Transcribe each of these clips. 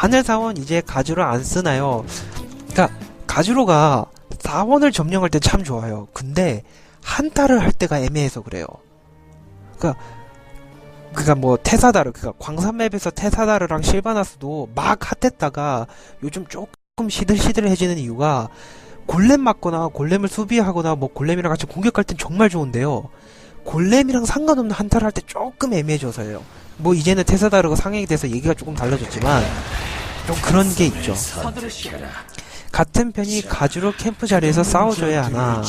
하늘사원 이제 가주로 안 쓰나요? 그니까 가주로가 사원을 점령할 때 참 좋아요. 근데 한타를 할 때가 애매해서 그래요. 그니까 그니까 뭐 테사다르 그니까 광산맵에서 테사다르랑 실바나스도 막 핫했다가 요즘 조금 시들시들해지는 이유가 골렘 맞거나 골렘을 수비하거나 뭐 골렘이랑 같이 공격할 땐 정말 좋은데요. 골렘이랑 상관없는 한타를 할 때 조금 애매해져서요. 뭐 이제는 테사다르가 상향이 돼서 얘기가 조금 달라졌지만 좀 그런 게 있죠. 같은 편이 가주로 캠프 자리에서 싸워줘야 하나.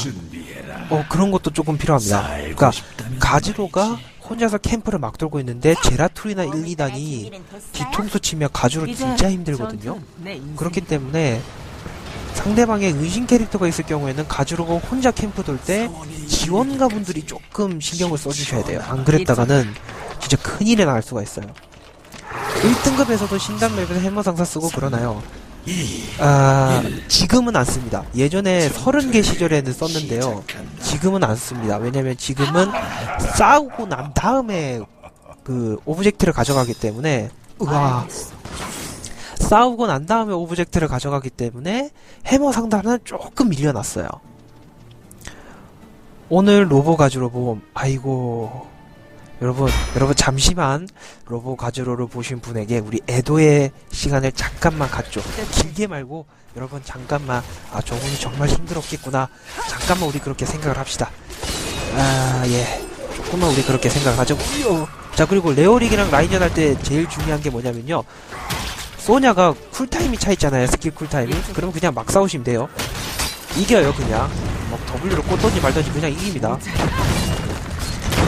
어 그런 것도 조금 필요합니다. 그러니까 가주로가 혼자서 캠프를 막 돌고 있는데 제라툴이나 1, 2단이 뒤통수 치면 가주로 진짜 힘들거든요. 그렇기 때문에 상대방의 은신 캐릭터가 있을 경우에는 가주로가 혼자 캠프 돌 때 지원가 분들이 조금 신경을 써주셔야 돼요. 안 그랬다가는 진짜 큰일이 날 수가 있어요. 1등급에서도 신단 맵에서 해머 상사 쓰고 그러나요? 아, 지금은 안 씁니다. 예전에 30개 시절에는 썼는데요. 지금은 안 씁니다. 왜냐면 지금은 싸우고 난 다음에 그 오브젝트를 가져가기 때문에 우와 싸우고 난 다음에 오브젝트를 가져가기 때문에 해머 상단은 조금 밀려났어요. 오늘 로보 가지로 봄 아이고 여러분 여러분 잠시만 로보 가지로를 보신 분에게 우리 애도의 시간을 잠깐만 갖죠. 길게 말고 여러분 잠깐만 아 저분이 정말 힘들었겠구나. 잠깐만 우리 그렇게 생각을 합시다. 아 예. 조금만 우리 그렇게 생각하죠. 우여. 자 그리고 레오릭이랑 라인전 할 때 제일 중요한 게 뭐냐면요. 소냐가 쿨타임이 차 있잖아요. 스킬 쿨타임이. 그러면 그냥 막 싸우시면 돼요. 이겨요 그냥. 막 W로 꽂던지 말던지 그냥 이깁니다.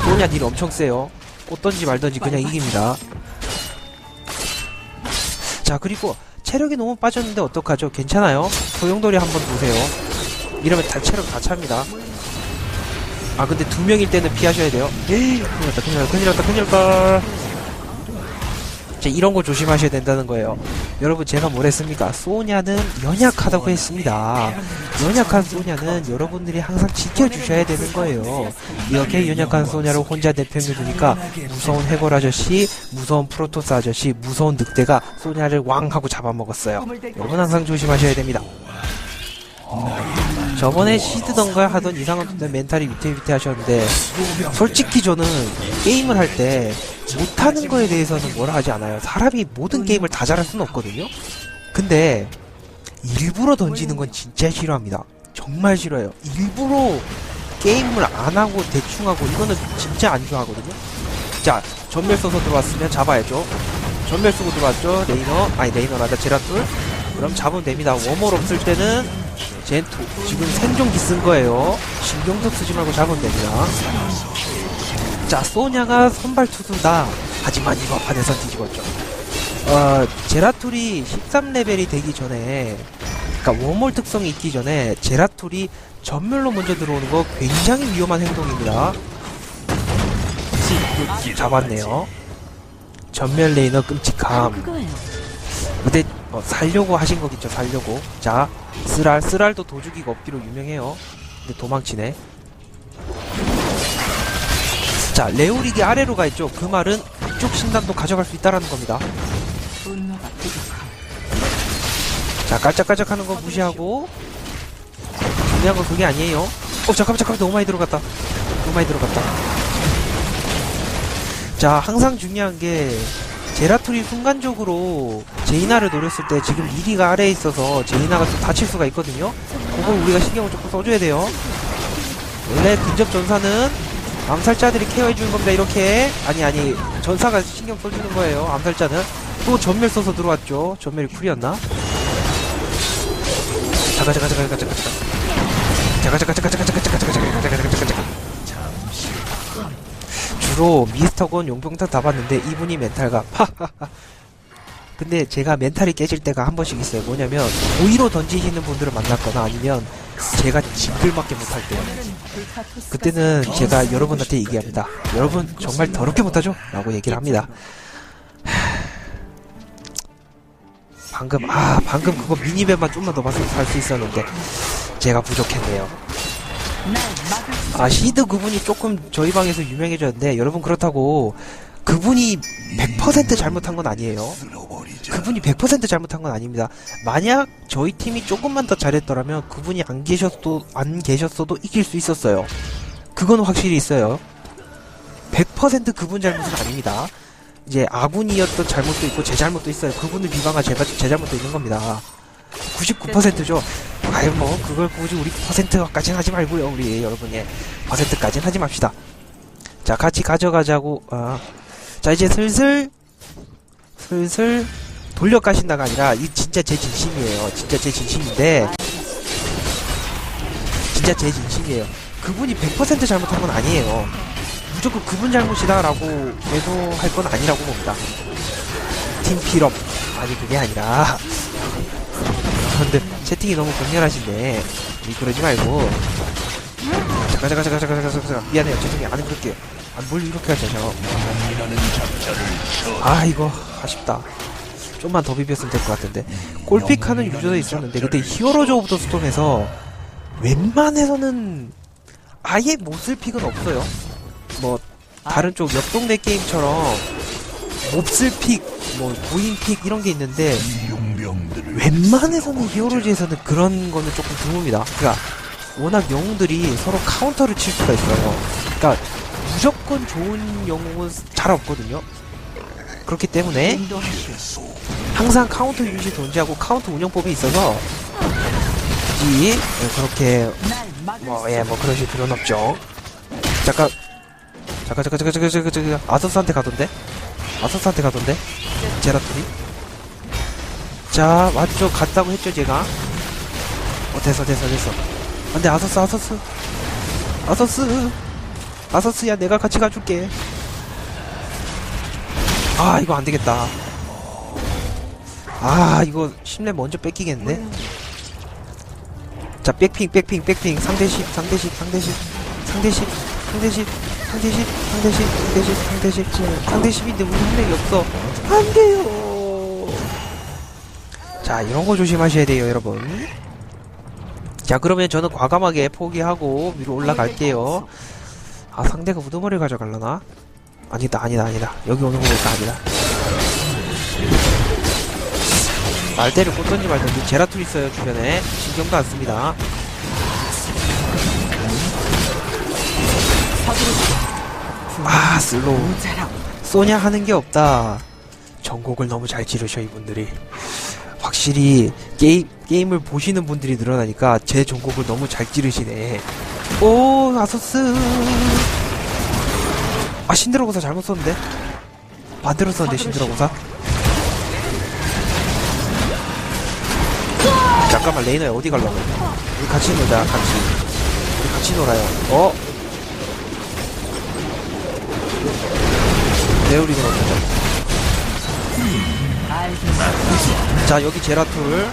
소냐 딜 엄청 세요. 꽂던지 말던지 그냥 이깁니다. 자 그리고 체력이 너무 빠졌는데 어떡하죠? 괜찮아요. 소용돌이 한번 보세요. 이러면 다 체력 다 찹니다. 아 근데 두 명일 때는 피하셔야 돼요. 에이 큰일 났다 큰일 났다 큰일 났다 큰일 났다. 자, 이런 거 조심하셔야 된다는 거예요. 여러분, 제가 뭘 했습니까? 소냐는 연약하다고 했습니다. 연약한 소냐는 여러분들이 항상 지켜주셔야 되는 거예요. 이렇게 연약한 소냐를 혼자 내팽겨두니까 무서운 해골 아저씨, 무서운 프로토스 아저씨, 무서운 늑대가 소냐를 왕 하고 잡아먹었어요. 여러분 항상 조심하셔야 됩니다. 저번에 시드던가 하던 이상한 멘탈이 위태위태 하셨는데 솔직히 저는 게임을 할때 못하는 거에 대해서는 뭐라 하지 않아요. 사람이 모든 게임을 다 잘할 수는 없거든요. 근데 일부러 던지는 건 진짜 싫어합니다. 정말 싫어요. 일부러 게임을 안 하고 대충 하고 이거는 진짜 안 좋아하거든요. 자 전멸 써서 들어왔으면 잡아야죠. 전멸 쓰고 들어왔죠. 레이너. 아니 레이너라다 제라툴 그럼 잡으면 됩니다. 워멀 없을 때는 젠투. 지금 생존기 쓴 거예요. 신경도 쓰지 말고 잡으면 됩니다 자 소냐가 선발 투수다. 하지만 이번 판에선 뒤집었죠. 어 제라툴이 13레벨이 되기 전에 그러니까 워몰 특성이 있기 전에 제라툴이 전멸로 먼저 들어오는 거 굉장히 위험한 행동입니다. 잡았네요. 전멸 레이너 끔찍함. 근데 뭐 살려고 하신 거겠죠 살려고. 자 쓰랄 쓰랄도 도주기가 없기로 유명해요. 근데 도망치네 자 레오릭이 아래로 가 있죠. 그 말은 이쪽 신단도 가져갈 수 있다라는 겁니다. 자 깔짝깔짝 하는 거 무시하고. 중요한 건 그게 아니에요. 어 잠깐만 잠깐만. 너무 많이 들어갔다. 너무 많이 들어갔다. 자 항상 중요한 게 제라툴이 순간적으로 제이나를 노렸을 때 지금 미리가 아래에 있어서 제이나가 좀 다칠 수가 있거든요. 그걸 우리가 신경을 조금 써줘야 돼요. 원래 근접 전사는 암살자들이 케어해주는 겁니다 이렇게 아니 아니 전사가 신경 써주는 거예요 암살자는 또 전멸 써서 들어왔죠 전멸이 쿨이었나? 자가 자가 자가 자가 자가 자가 자가 자가 자가 자가 자가 자가 자가 자가 자가 자가 자가 주로 미스터건 용병탄 다 봤는데 이분이 멘탈가 하하하 근데 제가 멘탈이 깨질 때가 한 번씩 있어요. 뭐냐면 고의로 던지시는 분들을 만났거나 아니면 제가 징글맞게 못할 때 그때는 제가 여러분한테 얘기합니다 여러분 정말 더럽게 못하죠? 라고 얘기를 합니다. 방금 아 방금 그거 미니맵만 좀만 더 봤으면 살 수 있었는데 제가 부족했네요. 아 시드 그분이 조금 저희 방에서 유명해졌는데 여러분 그렇다고 그분이 100% 잘못한 건 아니에요 그분이 100% 잘못한 건 아닙니다. 만약 저희 팀이 조금만 더 잘했더라면 그분이 안 계셨도 안 계셨어도 이길 수 있었어요. 그건 확실히 있어요. 100% 그분 잘못은 아닙니다. 이제 아군이었던 잘못도 있고 제 잘못도 있어요. 그분을 비방할 제, 제 잘못도 있는 겁니다. 99%죠. 아유 뭐 그걸 굳이 우리 퍼센트까지는 하지 말고요. 우리 여러분의 퍼센트까지는 하지 맙시다. 자 같이 가져가자고. 아. 자 이제 슬슬 슬슬 돌려 가신다가 아니라 이 진짜 제 진심이에요. 진짜 제 진심인데 진짜 제 진심이에요. 그분이 100% 잘못한 건 아니에요. 무조건 그분 잘못이다 라고 매도할 건 아니라고 봅니다. 팀 필업 아니 그게 아니라 근데 채팅이 너무 격렬하신데 그러지 말고 잠깐 잠깐 잠깐 잠깐 잠깐 잠깐 미안해요 죄송해요 안 그럴게요 아뭘 이렇게 하셔서 아 이거 아쉽다 좀만 더 비볐으면 될 것 같은데 골픽하는 유저도 있었는데 그때 히어로즈 오브 더 스톰에서 웬만해서는 아예 못 쓸 픽은 없어요 뭐 다른 쪽옆 동네 게임처럼 몹쓸 픽, 뭐 고인 픽 이런 게 있는데 웬만해서는 히어로즈에서는 그런 거는 조금 드뭅니다. 그러니까 워낙 영웅들이 서로 카운터를 칠 수가 있어요. 그러니까 무조건 좋은 영웅은 잘 없거든요. 그렇기 때문에 항상 카운터 유닛이 존재하고 카운터 운영법이 있어서 굳이 그렇게 뭐 예 뭐 그러실 필요는 없죠. 잠깐 잠깐 잠깐 잠깐 잠깐 잠깐 잠깐 아서스한테 가던데? 아서스한테 가던데? 제라토리? 자 맞죠 갔다고 했죠 제가 어 됐어 됐어 됐어 안돼 아서스 아서스 아서스 아서스야 내가 같이 가줄게. 아 이거 안되겠다. 아 이거 심레 먼저 뺏기겠네. 자 백핑 백핑 백핑. 상대식 상대식 상대식 상대식 상대식 상대식 상대식 상대식 상대식 상대식인데 우리 한 명이 없어. 안돼요. 자 이런 거 조심하셔야 돼요 여러분. 자 그러면 저는 과감하게 포기하고 위로 올라갈게요 아 상대가 우두머리 가져갈라나? 아니다 아니다 아니다. 여기 오는 거 보니까 아니다. 날대를 꽂던지 말던지 제라툴 있어요 주변에. 신경도 안 씁니다. 아 슬로우. 소냐 하는 게 없다. 전곡을 너무 잘 지르셔 이분들이. 확실히 게임 게임을 보시는 분들이 늘어나니까 제 전곡을 너무 잘 찌르시네 오 아서스. 아 신드라고사 잘못 썼는데? 반대로 썼는데 신드라고사? 잠깐만 레이너야 어디 갈라고? 우리 같이 놀자 같이. 우리 같이 놀아요. 어? 네오리는 어떠죠? 자 여기 제라툴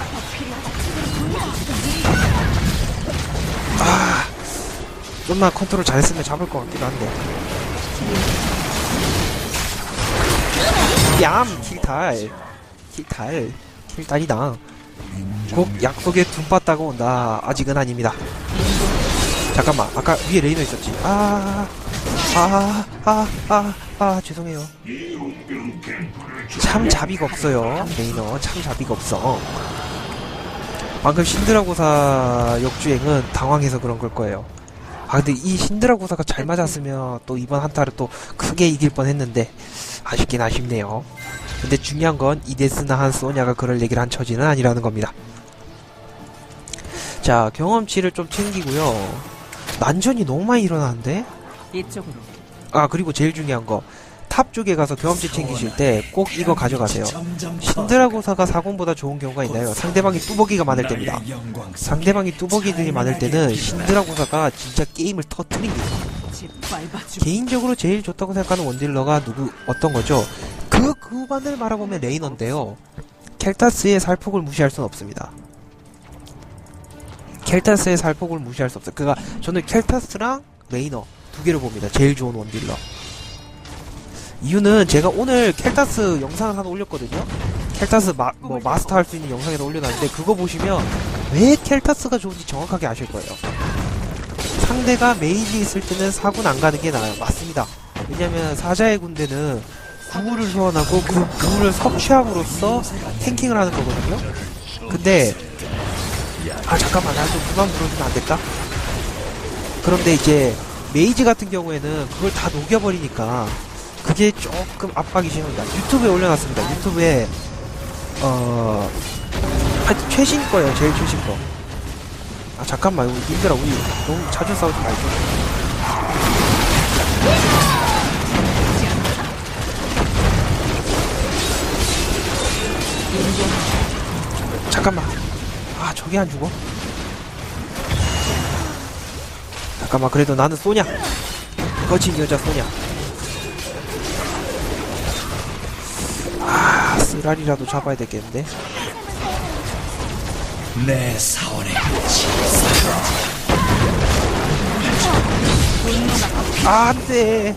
좀만 컨트롤 잘했으면 잡을 것 같기도 한데. 얌! 킬탈. 킬탈. 킬탈이다. 곧 약속에 둠 빠따고 온다 아직은 아닙니다. 잠깐만 아까 위에 레이너 있었지. 아, 아 아 아 아 아 죄송해요. 참 자비가 없어요 레이너. 참 자비가 없어. 방금 신드라고사 역주행은 당황해서 그런 걸 거예요 아 근데 이 신드라고사가 잘 맞았으면 또 이번 한타를 또 크게 이길 뻔했는데 아쉽긴 아쉽네요. 근데 중요한 건 이데스나 한 소냐가 그럴 얘기를 한 처지는 아니라는 겁니다. 자 경험치를 좀 챙기고요. 난전이 너무 많이 일어나는데? 이쪽으로. 아 그리고 제일 중요한 거 탑 쪽에 가서 경험치 챙기실 때 꼭 이거 가져가세요 신드라고사가 사공보다 좋은 경우가 있나요? 상대방이 뚜벅이가 많을 때입니다 상대방이 뚜벅이들이 많을 때는 신드라고사가 진짜 게임을 터트립니다 개인적으로 제일 좋다고 생각하는 원딜러가 누구 어떤 거죠? 그 그만을 말아보면 레이너인데요. 켈타스의 살폭을 무시할 수는 없습니다. 켈타스의 살폭을 무시할 수 없어요. 그가 저는 켈타스랑 레이너 두 개를 봅니다. 제일 좋은 원딜러. 이유는 제가 오늘 켈타스 영상을 하나 올렸거든요. 켈타스 마, 뭐 마스터 할 수 있는 영상에다 올려놨는데 그거 보시면 왜 켈타스가 좋은지 정확하게 아실 거예요. 상대가 메이지 있을 때는 사군 안 가는 게 나아요. 맞습니다. 왜냐면 사자의 군대는 구울을 소환하고 그 구울을 섭취함으로써 탱킹을 하는 거거든요. 근데 아 잠깐만 나 좀 그만 물어주면 안 될까? 그런데 이제 메이지 같은 경우에는 그걸 다 녹여버리니까 그게 조금 압박이 심합니다. 유튜브에 올려놨습니다. 유튜브에 어 하여튼 최신 거예요. 제일 최신 거. 아 잠깐만 우리 님들아 우리 너무 자주 싸우지 말고. 잠깐만. 아 저게 안 죽어? 잠깐만 그래도 나는 쏘냐? 거친 여자 쏘냐? 쓰라리라도 잡아야 되겠는데. 내 사원의 아, 안 돼.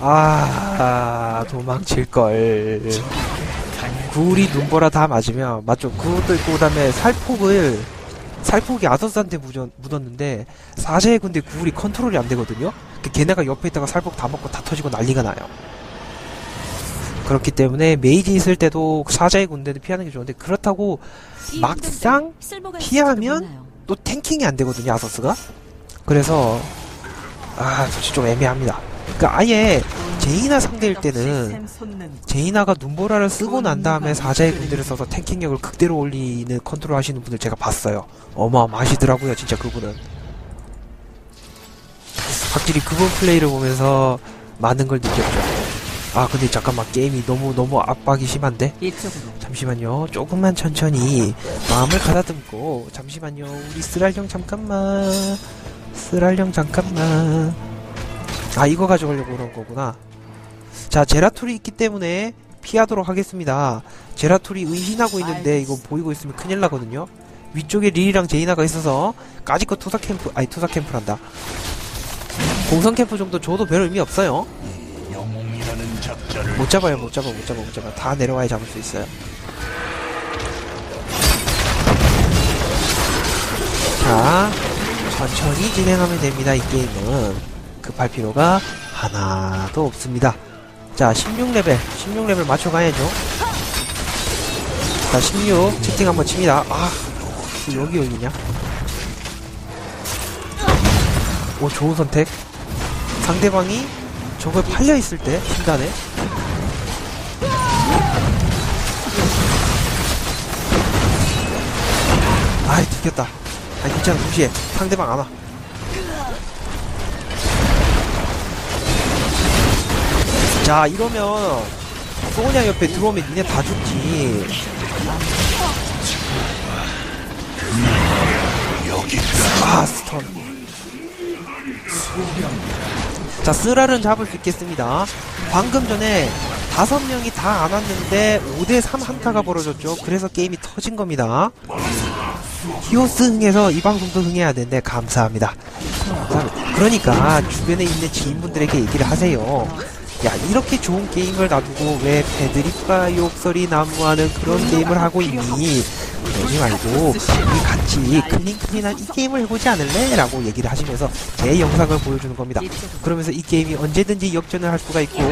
아, 도망칠걸. 구울이 눈보라 다 맞으면, 맞죠? 그것도 있고, 그 다음에 살폭을, 살폭이 아서스한테 묻었, 묻었는데, 사제의 군대 구울이 컨트롤이 안 되거든요? 그 걔네가 옆에 있다가 살폭 다 먹고 다 터지고 난리가 나요. 그렇기 때문에 메이지 있을 때도 사자의 군대는 피하는 게 좋은데, 그렇다고 막상 피하면 또 탱킹이 안 되거든요, 아서스가. 그래서, 아, 솔직히 좀 애매합니다. 그니까 아예 제이나 상대일 때는 제이나가 눈보라를 쓰고 난 다음에 사자의 군대를 써서 탱킹력을 극대로 올리는 컨트롤 하시는 분들 제가 봤어요. 어마어마하시더라고요, 진짜 그분은. 확실히 그분 플레이를 보면서 많은 걸 느꼈죠. 아, 근데 잠깐만, 게임이 너무, 너무 압박이 심한데? 이쪽으로 잠시만요. 조금만 천천히 마음을 가다듬고 잠시만요. 우리 쓰랄형 잠깐만. 쓰랄형 잠깐만. 아 이거 가져가려고 그런 거구나. 자 제라툴이 있기 때문에 피하도록 하겠습니다. 제라툴이 의신하고 있는데 이거 보이고 있으면 큰일 나거든요. 위쪽에 릴이랑 제이나가 있어서 까짓거 투사 캠프 아니 투사 캠프란다. 공성 캠프 정도 줘도 별 의미 없어요. 못 잡아요, 못 잡아, 못 잡아, 못 잡아. 다 내려와야 잡을 수 있어요. 자, 천천히 진행하면 됩니다, 이 게임은. 급할 필요가 하나도 없습니다. 자, 16레벨, 16레벨 맞춰가야죠. 자, 16, 채팅 한번 칩니다. 아, 왜 여기 열리냐? 오, 좋은 선택. 상대방이 저걸 팔려있을 때, 신단에. 아이 들켰다. 아 괜찮아. 무시해. 상대방 안와 자 이러면 소냐 옆에 들어오면 니네 다 죽지. 아 스턴 자 쓰라는 잡을 수 있겠습니다 방금 전에 다섯 명이 다 안 왔는데 5대3 한타가 벌어졌죠. 그래서 게임이 터진 겁니다. 히오스 흥해서 이 방송도 흥해야 되는데 감사합니다. 감사합니다. 그러니까 주변에 있는 지인분들에게 얘기를 하세요. 야 이렇게 좋은 게임을 놔두고 왜 패드립과 욕설이 난무하는 그런 게임을 하고 있니? 그러지 말고 우리 같이 클린클린한 이 게임을 해보지 않을래? 라고 얘기를 하시면서 제 영상을 보여주는 겁니다. 그러면서 이 게임이 언제든지 역전을 할 수가 있고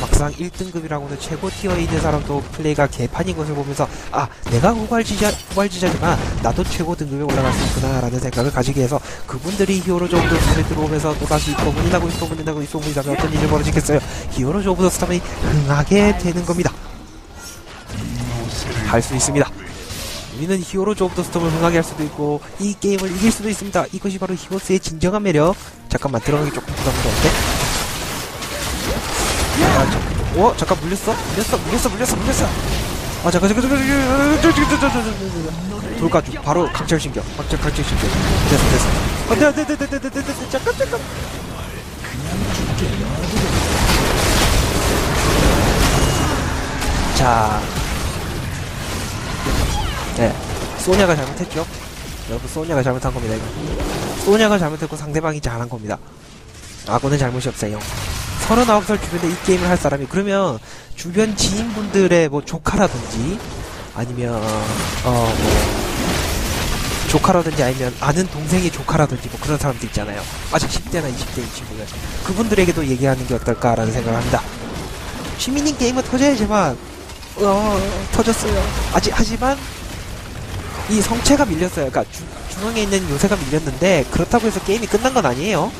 막상 1등급이라고는 최고 티어에 있는 사람도 플레이가 개판인 것을 보면서 아 내가 후발지자 후발지자지만 나도 최고 등급에 올라갈 수 있구나 라는 생각을 가지게 해서 그분들이 히어로즈 오브 더 스톰에 들어오면서 또다시 이 소문이 나고 이 소문이 나고 이 소문이 나면 어떤 일이 벌어지겠어요 히어로즈 오브 더 스톰이 흥하게 되는 겁니다 할 수 있습니다 우리는 히어로즈 오브 더 스톰을 흥하게 할 수도 있고 이 게임을 이길 수도 있습니다 이것이 바로 히오스의 진정한 매력 잠깐만 들어가기 조금 부담스러운데 아, 저, 어? 잠깐 물렸어? 물렸어? 물렸어? 물렸어? 물렸어? 아 잠깐 잠깐 잠깐 잠깐 잠깐 잠깐 돌가주 바로 강철신경 강철 강철신경 됐어 됐어 안돼 안돼 안돼 안돼 안돼 안돼 잠깐 잠깐 자 네, 소냐가 잘못했죠. 여러분 소냐가 잘못한 겁니다. 이거. 소냐가 잘못했고 상대방이 잘한 겁니다. 아고는 잘못이 없어요. 39살 주변에 이 게임을 할 사람이 그러면 주변 지인분들의 뭐 조카라든지 아니면 어뭐 조카라든지 아니면 아는 동생의 조카라든지 뭐 그런 사람들 있잖아요. 아직 10대나 20대인 친구들. 그분들에게도 얘기하는 게 어떨까라는 생각을 합니다. 시민인 게임은 터져야지만 어 터졌어요 아직 하지만 이 성체가 밀렸어요. 그러니까 주- 중앙에 있는 요새가 밀렸는데 그렇다고 해서 게임이 끝난 건 아니에요.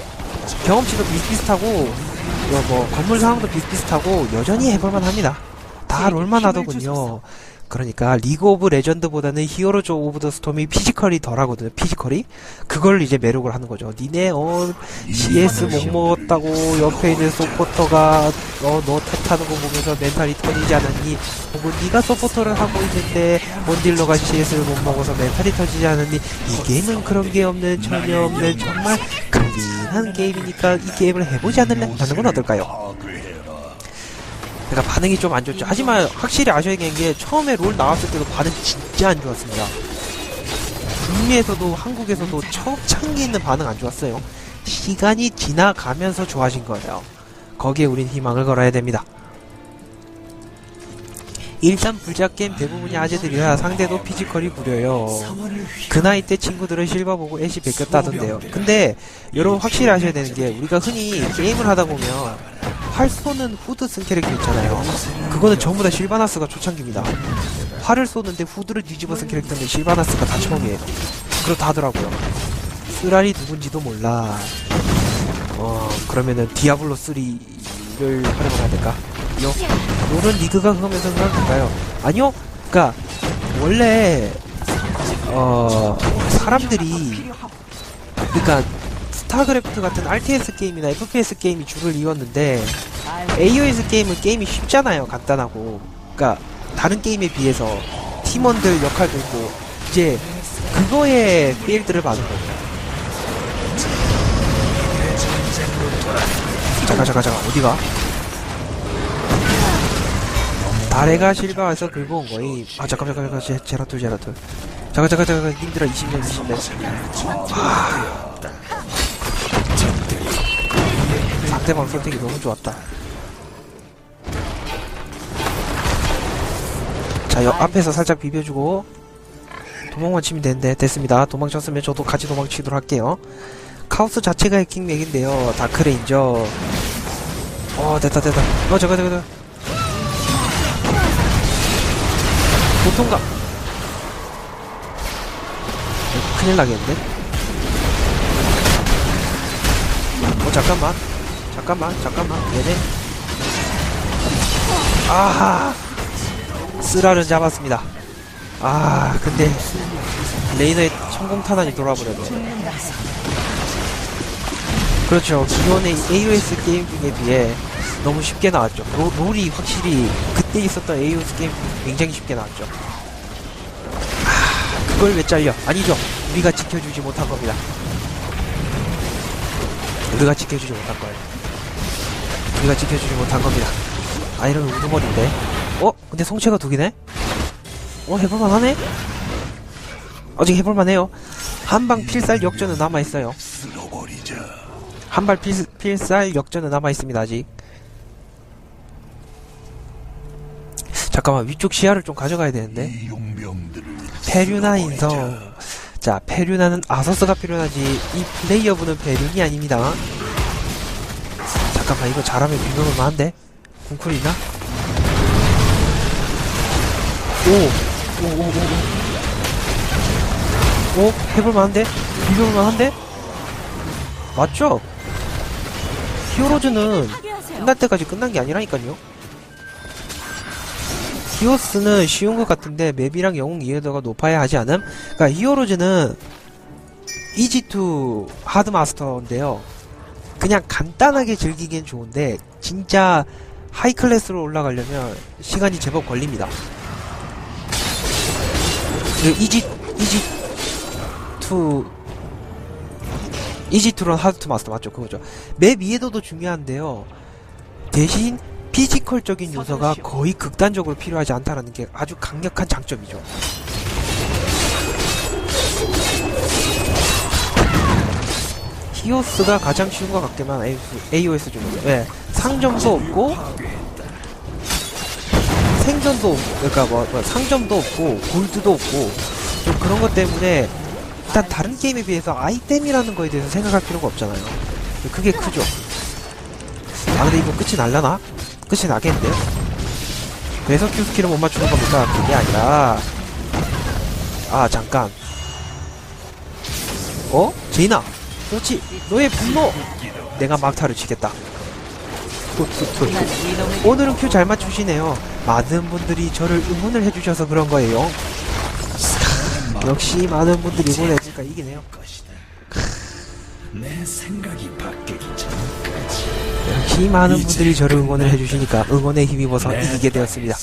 경험치도 비슷비슷하고 어, 뭐 건물 상황도 비슷비슷하고 여전히 해볼만 합니다. 다 롤만 하더군요 그러니까 리그 오브 레전드보다는 히어로즈 오브 더 스톰이 피지컬이 덜하거든요 피지컬이. 그걸 이제 매력을 하는 거죠. 니네 어 CS 못 먹었다고 옆에 있는 서포터가 어너 탓하는 거 보면서 멘탈이 터지지 않았니? 혹은 네가 서포터를 하고 있는데 원딜러가 CS를 못 먹어서 멘탈이 터지지 않았니? 이 게임은 그런 게 없는 전혀 없는 정말 클린한 게임이니까 이 게임을 해보지 않을래? 하는 건 어떨까요? 그러니까 반응이 좀 안 좋죠. 하지만 확실히 아셔야 되는 게 처음에 롤 나왔을 때도 반응 진짜 안 좋았습니다. 북미에서도 한국에서도 초창기 있는 반응 안 좋았어요. 시간이 지나가면서 좋아진 거예요. 거기에 우린 희망을 걸어야 됩니다. 일단 불작 게임 대부분이 아재들이라 상대도 피지컬이 구려요. 그 나이 때 친구들은 실버 보고 애쉬 베꼈다던데요. 근데 여러분 확실히 아셔야 되는 게 우리가 흔히 게임을 하다 보면 활 쏘는 후드 쓴 캐릭터 있잖아요. 그거는 전부 다 실바나스가 초창기입니다. 활을 쏘는데 후드를 뒤집어 쓴 캐릭터는 실바나스가 다 처음이에요. 그렇다 하더라고요. 쓰라리 누군지도 몰라. 어, 그러면은 디아블로 3를 활용해야 될까? 요, 요런 리그가 그거면서 그런 건가요? 아니요? 그니까, 원래, 어, 사람들이, 그니까, 스타크래프트 같은 RTS 게임이나 FPS 게임이 줄을 이었는데, AOS 게임은 게임이 쉽잖아요. 간단하고. 그니까, 다른 게임에 비해서 팀원들 역할도 있고, 이제, 그거에 필드를 받은 거죠. 잠깐, 잠깐, 잠깐, 어디가? 다래가 실바에서 긁어온 거이. 아, 잠깐, 잠깐, 잠깐, 제, 제라툴, 제라툴. 잠깐, 잠깐, 잠깐, 힘들어, 20년, 20년. 아. 상대방 선택이 너무 좋았다. 자, 옆 앞에서 살짝 비벼주고 도망만 치면 되는데 됐습니다. 도망쳤으면 저도 같이 도망치도록 할게요. 카오스 자체가 해킹 맥인데요. 다크레인저. 어, 됐다, 됐다. 어, 잠깐, 잠깐, 잠깐. 보통가. 어, 큰일 나겠는데? 어, 잠깐만. 잠깐만, 잠깐만. 얘네. 아하! 쓰라를 잡았습니다. 아, 근데, 레이너의 성공 탄환이 돌아버렸네. 그렇죠. 기존의 AOS 게임 중에 비해 너무 쉽게 나왔죠. 로, 롤이 확실히 그때 있었던 AOS 게임 굉장히 쉽게 나왔죠. 아, 그걸 왜 잘려? 아니죠. 우리가 지켜주지 못한 겁니다. 우리가 지켜주지 못한 거예요. 우리가 지켜주지 못한 겁니다. 아, 이러면 우두머리인데. 어? 근데 성체가 두 개네? 어, 해볼만 하네? 아직 해볼만 해요. 한방 필살 역전은 남아있어요. 한발 필, 필살 역전은 남아있습니다, 아직. 잠깐만, 위쪽 시야를 좀 가져가야 되는데. 페류나. 인성. 자, 페류나는 아서스가 필요하지. 이 플레이어분은 페륜이 아닙니다. 잠깐만, 이거 잘하면 비벼볼만 한데? 궁쿨 있나? 오! 오, 오, 오, 오. 오? 해볼만 한데? 비벼볼만 한데? 맞죠? 히어로즈는 끝날 때까지 끝난 게 아니라니까요. 히오스는 쉬운 것 같은데 맵이랑 영웅 이해도가 높아야 하지 않음? 그러니까 히어로즈는 이지2 하드마스터인데요. 그냥 간단하게 즐기기엔 좋은데 진짜 하이 클래스로 올라가려면 시간이 제법 걸립니다. 그 이지 이지2 이지2런 하드 마스터 맞죠? 그거죠. 맵 이해도도 중요한데요. 대신 피지컬적인 요소가 거의 극단적으로 필요하지 않다라는 게 아주 강력한 장점이죠. 히오스가 가장 쉬운 것 같기만 AOS, AOS 중에서 예, 상점도 없고 생존도 없- 그러니까 뭐, 뭐 상점도 없고 골드도 없고 좀 그런 것 때문에 일단 다른 게임에 비해서 아이템이라는 거에 대해서 생각할 필요가 없잖아요. 그게 크죠. 아 근데 이거 끝이 날라나? 끝이 나겠는데요? 그래서 스킬을 못 맞추는 겁니까? 그게 아니라 아 잠깐 어? 제이나 그렇지. 너의 분노 내가 막타를 치겠다. 이놈의 오늘은 큐 잘 맞추시네요. 많은 분들이 저를 응원을 해주셔서 그런 거예요. 역시 많은 분들이 응원해주니까 이기네요. 내 생각이 바뀌기 전까지 역시 많은 분들이 저를 응원을 해주시니까 응원에 힘입어서 이기게 되었습니다.